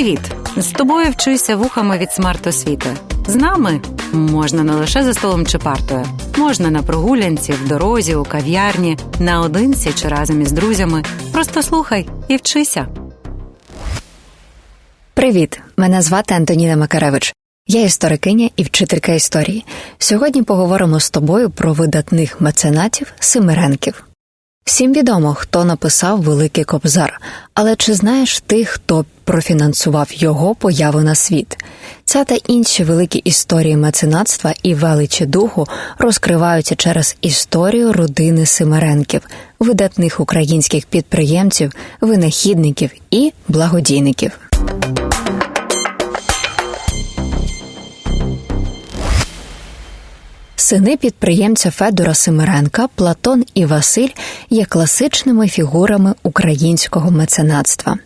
Привіт! З тобою вчуся вухами від смарт-освіти. З нами можна не лише за столом чи партою, можна на прогулянці, в дорозі, у кав'ярні, наодинці чи разом із друзями. Просто слухай і вчися. Привіт! Мене звати Антоніна Макаревич. Я історикиня і вчителька історії. Сьогодні поговоримо з тобою про видатних меценатів Семиренків. Всім відомо, хто написав Великий Кобзар, але чи знаєш ти, хто профінансував його появу на світ? Ця та інші великі історії меценатства і величі духу розкриваються через історію родини Семеренків, видатних українських підприємців, винахідників і благодійників. Сини підприємця Федора Семиренка, Платон і Василь є класичними фігурами українського меценатства.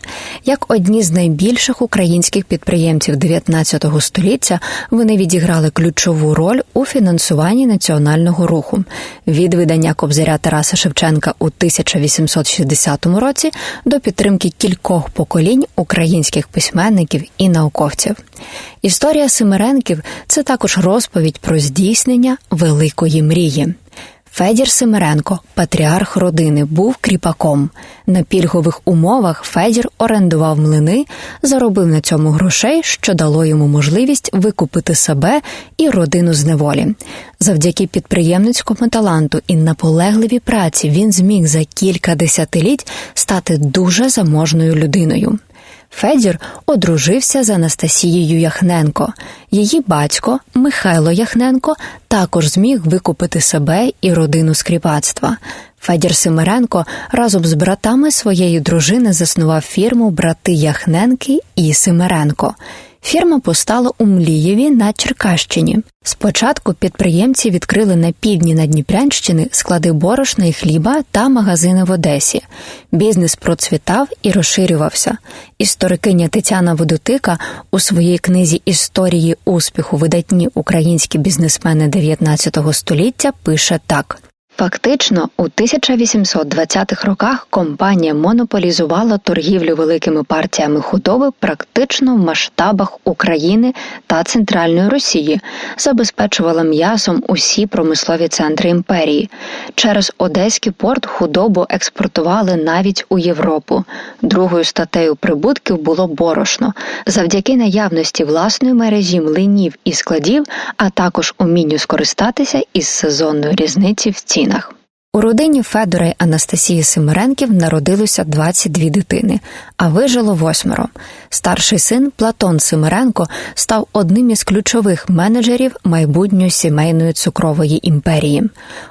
Як одні з найбільших українських підприємців 19 століття вони відіграли ключову роль у фінансуванні національного руху від видання Кобзаря Тараса Шевченка у 1860 році до підтримки кількох поколінь українських письменників і науковців. Історія Семиренків це також розповідь про здійснення великої мрії. Федір Семиренко, патріарх родини, був кріпаком. На пільгових умовах Федір орендував млини, заробив на цьому грошей, що дало йому можливість викупити себе і родину з неволі. Завдяки підприємницькому таланту і наполегливій праці він зміг за кілька десятиліть стати дуже заможною людиною. Федір одружився з Анастасією Яхненко. Її батько Михайло Яхненко також зміг викупити себе і родину скріпацтва. Федір Симиренко разом з братами своєї дружини заснував фірму Брати Яхненки і Семиренко. Фірма постала у Млієві на Черкащині. Спочатку підприємці відкрили на півдні Надніпрянщини склади борошна і хліба та магазини в Одесі. Бізнес процвітав і розширювався. Історикиня Тетяна Водотика у своїй книзі Історії успіху видатні українські бізнесмени 19 століття пише так. Фактично, у 1820-х роках компанія монополізувала торгівлю великими партіями худоби практично в масштабах України та Центральної Росії, забезпечувала м'ясом усі промислові центри імперії. Через Одеський порт худобу експортували навіть у Європу. Другою статтею прибутків було борошно. Завдяки наявності власної мережі млинів і складів, а також умінню скористатися із сезонної різниці в цінах. У родині Федора й Анастасії Семиренків народилося 22 дитини, а вижило восьмеро. Старший син Платон Семиренко став одним із ключових менеджерів майбутньої сімейної цукрової імперії.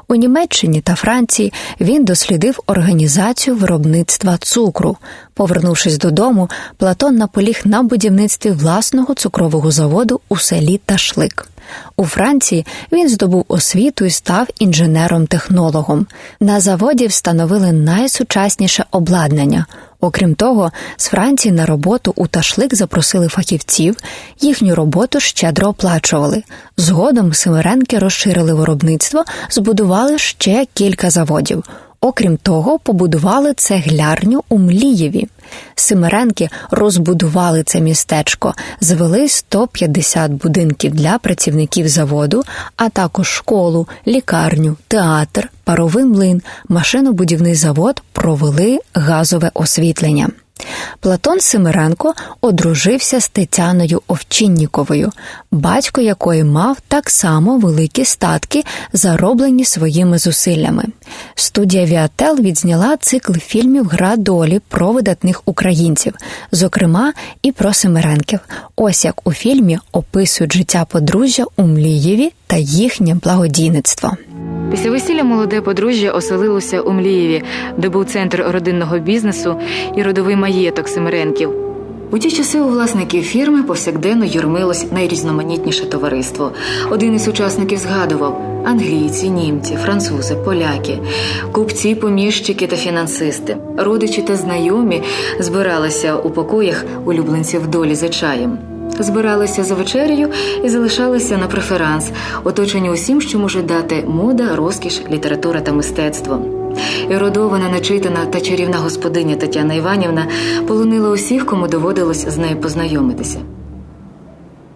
У Німеччині та Франції він дослідив організацію виробництва цукру. Повернувшись додому, Платон наполіг на будівництві власного цукрового заводу у селі Ташлик. У Франції він здобув освіту і став інженером-технологом. На заводі встановили найсучасніше обладнання. Окрім того, з Франції на роботу у ташлик запросили фахівців, їхню роботу щедро оплачували. Згодом Семиренки розширили виробництво, збудували ще кілька заводів. Окрім того, побудували цеглярню у Млієві. Симиренки розбудували це містечко, звели 150 будинків для працівників заводу, а також школу, лікарню, театр, паровий млин, машинобудівний завод провели газове освітлення. Платон Семиренко одружився з Тетяною Овчинніковою, батько якої мав так само великі статки, зароблені своїми зусиллями. Студія Віател відзняла цикл фільмів Гра долі про видатних українців, зокрема і про Семиренків. Ось як у фільмі описують життя подружжя у Млієві та їхнє благодійництво. Після весілля молоде подружжя оселилося у Млієві, де був центр родинного бізнесу і родовий маєток Семиренків. У ті часи у власників фірми повсякденно юрмилось найрізноманітніше товариство. Один із учасників згадував англійці, німці, французи, поляки, купці, поміщики та фінансисти, родичі та знайомі збиралися у покоях улюбленців долі за чаєм. Збиралися за вечерею і залишалися на преферанс, оточені усім, що може дати мода, розкіш, література та мистецтво. Еродована, начитана та чарівна господиня Тетяна Іванівна полонила усіх, кому доводилось з нею познайомитися.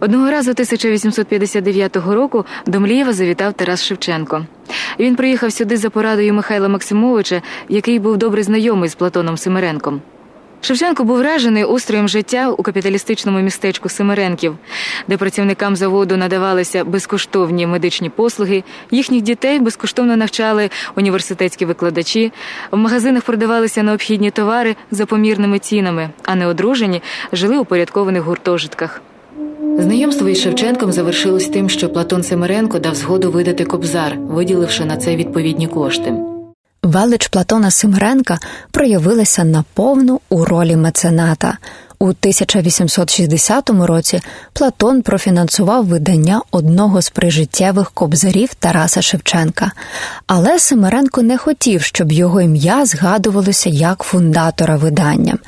Одного разу 1859 року до Млієва завітав Тарас Шевченко. Він приїхав сюди за порадою Михайла Максимовича, який був добре знайомий з Платоном Семеренком. Шевченко був вражений устроєм життя у капіталістичному містечку Семеренків, де працівникам заводу надавалися безкоштовні медичні послуги, їхніх дітей безкоштовно навчали університетські викладачі, в магазинах продавалися необхідні товари за помірними цінами, а неодружені жили у порядкованих гуртожитках. Знайомство із Шевченком завершилось тим, що Платон Семеренко дав згоду видати кобзар, виділивши на це відповідні кошти. Велич Платона Симиренка проявилася наповну у ролі мецената. У 1860 році Платон профінансував видання одного з прижиттєвих кобзарів Тараса Шевченка. Але Семеренко не хотів, щоб його ім'я згадувалося як фундатора видання.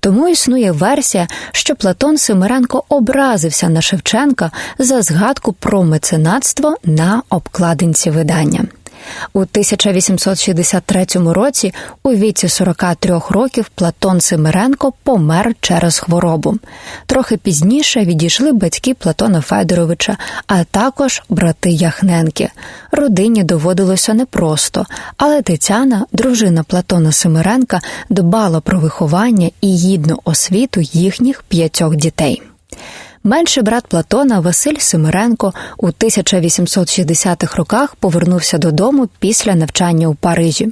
Тому існує версія, що Платон Семеренко образився на Шевченка за згадку про меценатство на обкладинці видання. У 1863 році у віці 43 років Платон Семеренко помер через хворобу. Трохи пізніше відійшли батьки Платона Федоровича, а також брати Яхненки. Родині доводилося непросто, але Тетяна, дружина Платона Семеренка, дбала про виховання і гідну освіту їхніх п'ятьох дітей. Менший брат Платона Василь Семиренко у 1860-х роках повернувся додому після навчання у Парижі.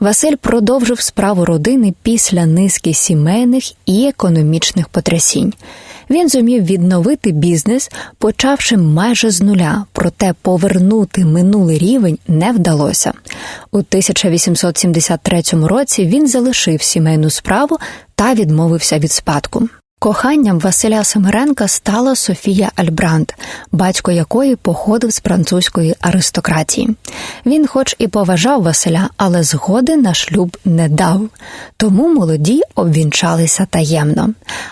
Василь продовжив справу родини після низки сімейних і економічних потрясінь. Він зумів відновити бізнес, почавши майже з нуля, проте повернути минулий рівень не вдалося. У 1873 році він залишив сімейну справу та відмовився від спадку. Коханням Василя Семиренка стала Софія Альбранд, батько якої походив з французької аристократії. Він, хоч і поважав Василя, але згоди на шлюб не дав. Тому молоді обвінчалися таємно.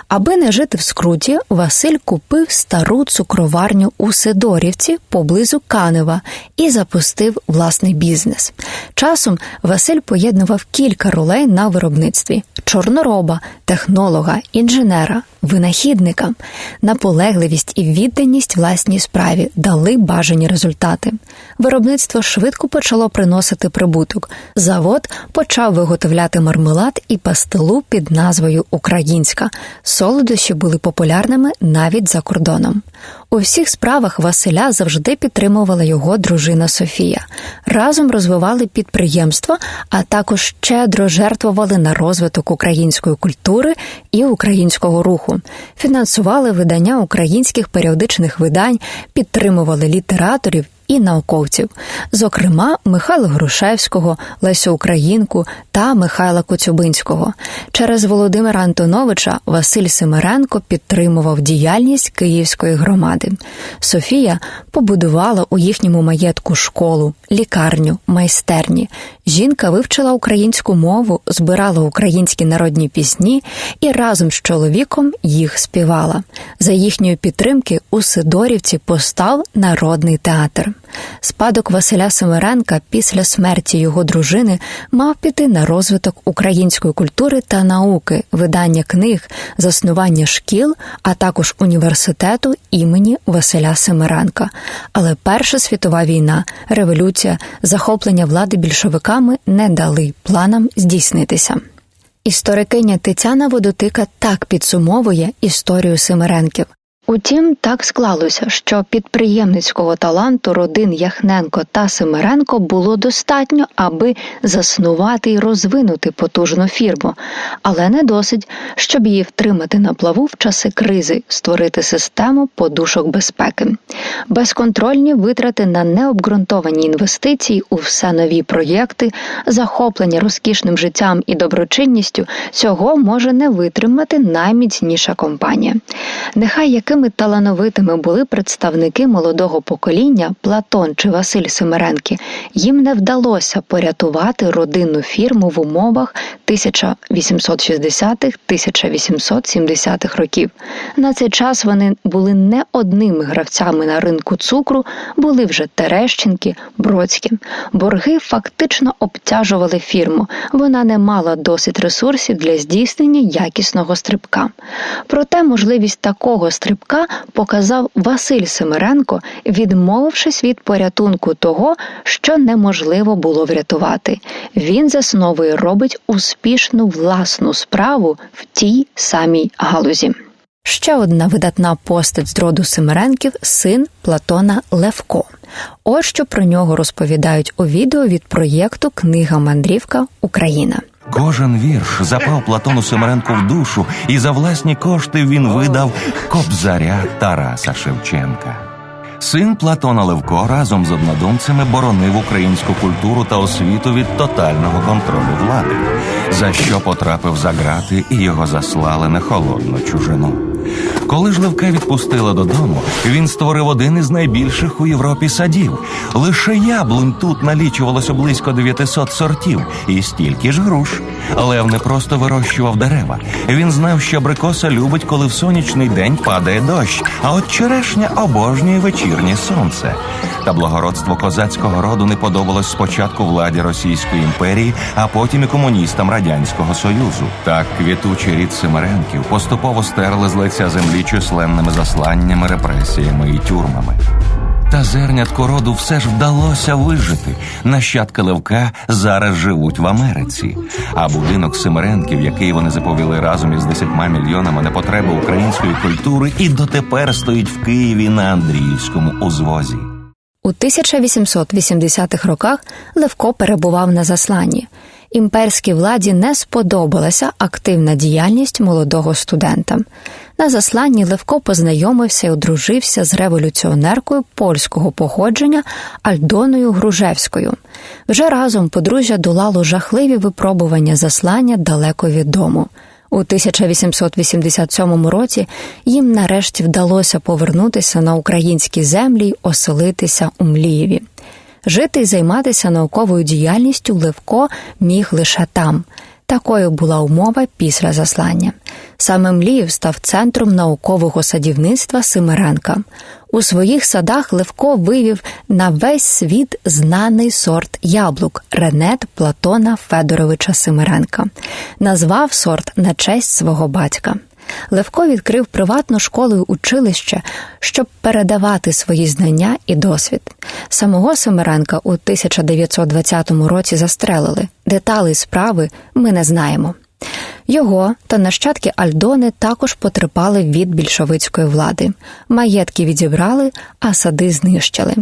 Аби не жити в скруті, Василь купив стару цукроварню у Сидорівці поблизу Канева і запустив власний бізнес. Часом Василь поєднував кілька ролей на виробництві: чорнороба, технолога, інженера винахідника. Наполегливість і відданість власній справі дали бажані результати. Виробництво швидко почало приносити прибуток. Завод почав виготовляти мармелад і пастилу під назвою Українська. Солодощі були популярними навіть за кордоном. У всіх справах Василя завжди підтримувала його дружина Софія. Разом розвивали підприємства, а також щедро жертвували на розвиток української культури і українського руху, фінансували видання українських періодичних видань, підтримували літераторів і науковців, зокрема Михайла Грушевського, Лесю Українку та Михайла Коцюбинського. Через Володимира Антоновича Василь Семеренко підтримував діяльність Київської громади. Софія побудувала у їхньому маєтку школу, лікарню, майстерні. Жінка вивчила українську мову, збирала українські народні пісні і разом з чоловіком їх співала. За їхньої підтримки у Сидорівці постав народний театр. Спадок Василя Семеренка після смерті його дружини мав піти на розвиток української культури та науки, видання книг, заснування шкіл, а також університету імені Василя Семеренка. Але Перша світова війна, революція, захоплення влади більшовиками не дали планам здійснитися. Історикиня Тетяна Водотика так підсумовує історію Семеренків. Утім, так склалося, що підприємницького таланту родин Яхненко та Семеренко було достатньо, аби заснувати і розвинути потужну фірму, але не досить, щоб її втримати на плаву в часи кризи, створити систему подушок безпеки. Безконтрольні витрати на необґрунтовані інвестиції у все нові проєкти, захоплення розкішним життям і доброчинністю цього може не витримати найміцніша компанія. Нехай яким якими талановитими були представники молодого покоління Платон чи Василь Семеренки, їм не вдалося порятувати родинну фірму в умовах 1860-1870-х років. На цей час вони були не одними гравцями на ринку цукру, були вже Терещенки, Бродські. Борги фактично обтяжували фірму. Вона не мала досить ресурсів для здійснення якісного стрибка. Проте можливість такого стрибка показав Василь Семеренко, відмовившись від порятунку того, що неможливо було врятувати. Він засновує робить успішну власну справу в тій самій галузі. Ще одна видатна постать з роду Семеренків син Платона Левко. Ось що про нього розповідають у відео від проєкту Книга Мандрівка Україна. Кожен вірш запав Платону Семеренку в душу, і за власні кошти він видав Кобзаря Тараса Шевченка. Син Платона Левко разом з однодумцями боронив українську культуру та освіту від тотального контролю влади, за що потрапив за грати і його заслали на холодну чужину. Коли ж Левка відпустили додому, він створив один із найбільших у Європі садів. Лише яблунь тут налічувалося близько 900 сортів і стільки ж груш. Лев не просто вирощував дерева. Він знав, що абрикоса любить, коли в сонячний день падає дощ, а от черешня обожнює вечірнє сонце. Та благородство козацького роду не подобалось спочатку владі Російської імперії, а потім і комуністам Радянського Союзу. Так квітучий рід Семеренків поступово стерли з лиця землі численними засланнями, репресіями і тюрмами. Та зернятку роду все ж вдалося вижити. Нащадки Левка зараз живуть в Америці. А будинок Семеренків, який вони заповіли разом із 10 мільйонами на потреби української культури, і дотепер стоїть в Києві на Андріївському узвозі. У 1880-х роках Левко перебував на засланні. Імперській владі не сподобалася активна діяльність молодого студента. На засланні Левко познайомився і одружився з революціонеркою польського походження Альдоною Гружевською. Вже разом подружжя долало жахливі випробування заслання далеко від дому. У 1887 році їм нарешті вдалося повернутися на українські землі й оселитися у Млієві. Жити і займатися науковою діяльністю Левко міг лише там. Такою була умова після заслання. Саме Мліїв став центром наукового садівництва Симиренка. У своїх садах Левко вивів на весь світ знаний сорт яблук Ренет Платона Федоровича Симиренка, назвав сорт на честь свого батька. Левко відкрив приватну школу і училище, щоб передавати свої знання і досвід. Самого Семеренка у 1920 році застрелили. Деталі справи ми не знаємо. Його та нащадки Альдони також потерпали від більшовицької влади. Маєтки відібрали, а сади знищили.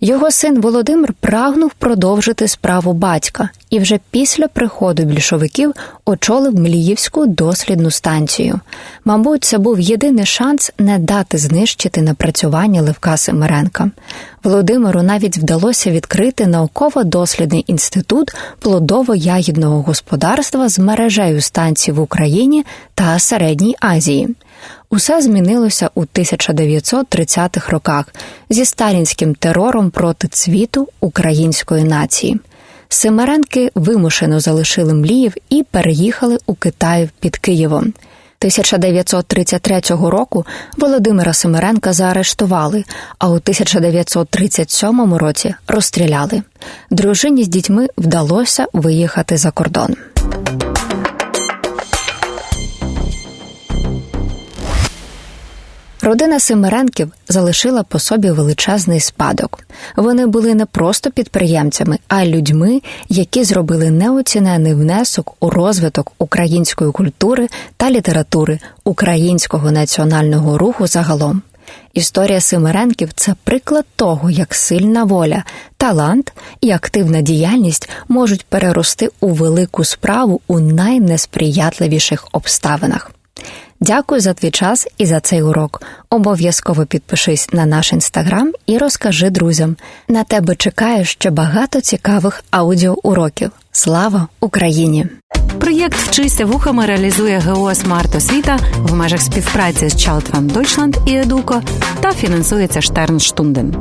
Його син Володимир прагнув продовжити справу батька і вже після приходу більшовиків очолив Мліївську дослідну станцію. Мабуть, це був єдиний шанс не дати знищити напрацювання Левка Семеренка. Володимиру навіть вдалося відкрити науково-дослідний інститут плодово-ягідного господарства з мережею станцій в Україні та Середній Азії. Усе змінилося у 1930-х роках зі сталінським терором проти цвіту української нації. Семеренки вимушено залишили Мліїв і переїхали у Китай під Києвом. 1933 року Володимира Семеренка заарештували, а у 1937 році розстріляли. Дружині з дітьми вдалося виїхати за кордон. Родина Семеренків залишила по собі величезний спадок. Вони були не просто підприємцями, а людьми, які зробили неоцінений внесок у розвиток української культури та літератури, українського національного руху загалом. Історія Семеренків це приклад того, як сильна воля, талант і активна діяльність можуть перерости у велику справу у найнесприятливіших обставинах. Дякую за твій час і за цей урок. Обов'язково підпишись на наш інстаграм і розкажи друзям. На тебе чекає ще багато цікавих аудіоуроків. Слава Україні! Проєкт Вчися вухами реалізує ГО Смарт Освіта в межах співпраці з Fund Deutschland і Едуко та фінансується Штернштунден.